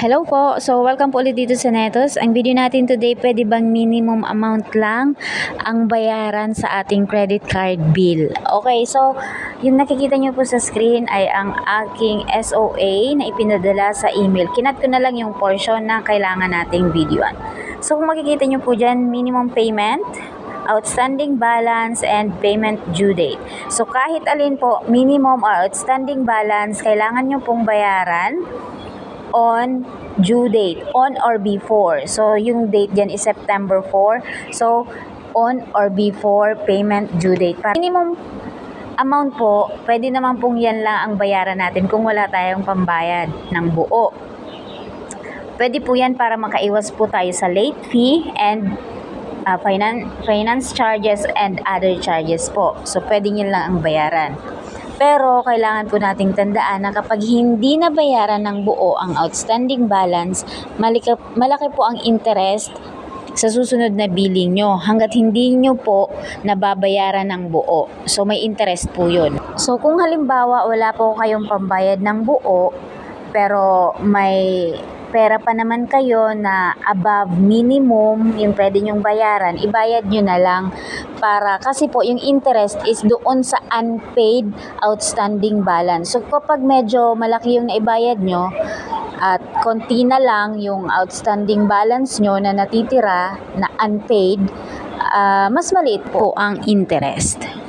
Hello po. So, welcome po ulit dito sa Netos. Ang video natin today, pwede bang minimum amount lang ang bayaran sa ating credit card bill? Okay, so, yung nakikita nyo po sa screen ay ang aking SOA na ipinadala sa email. Kinat ko na lang yung portion na kailangan nating videoan. So, kung makikita nyo po dyan, minimum payment, outstanding balance, and payment due date. So, kahit alin po, minimum or outstanding balance, kailangan nyo pong bayaran on due date, on or before. So, yung date dyan is September 4. So, on or before payment due date. Pa- Minimum amount po, pwede naman pong yan lang ang bayaran natin kung wala tayong pambayad ng buo. Pwede po yan para makaiwas po tayo sa late fee and uh, finan- finance charges and other charges po. So, pwede nyo lang ang bayaran. Pero kailangan po nating tandaan na kapag hindi nabayaran ng buo ang outstanding balance, malaki, malaki po ang interest sa susunod na billing nyo hanggat hindi nyo po nababayaran ng buo. So may interest po yun. So kung halimbawa wala po kayong pambayad ng buo, pero may pera pa naman kayo na above minimum yung pwede nyong bayaran, ibayad nyo na lang para kasi po yung interest is doon sa unpaid outstanding balance. So kapag medyo malaki yung naibayad nyo at konti na lang yung outstanding balance nyo na natitira na unpaid, ah, mas maliit po ang interest.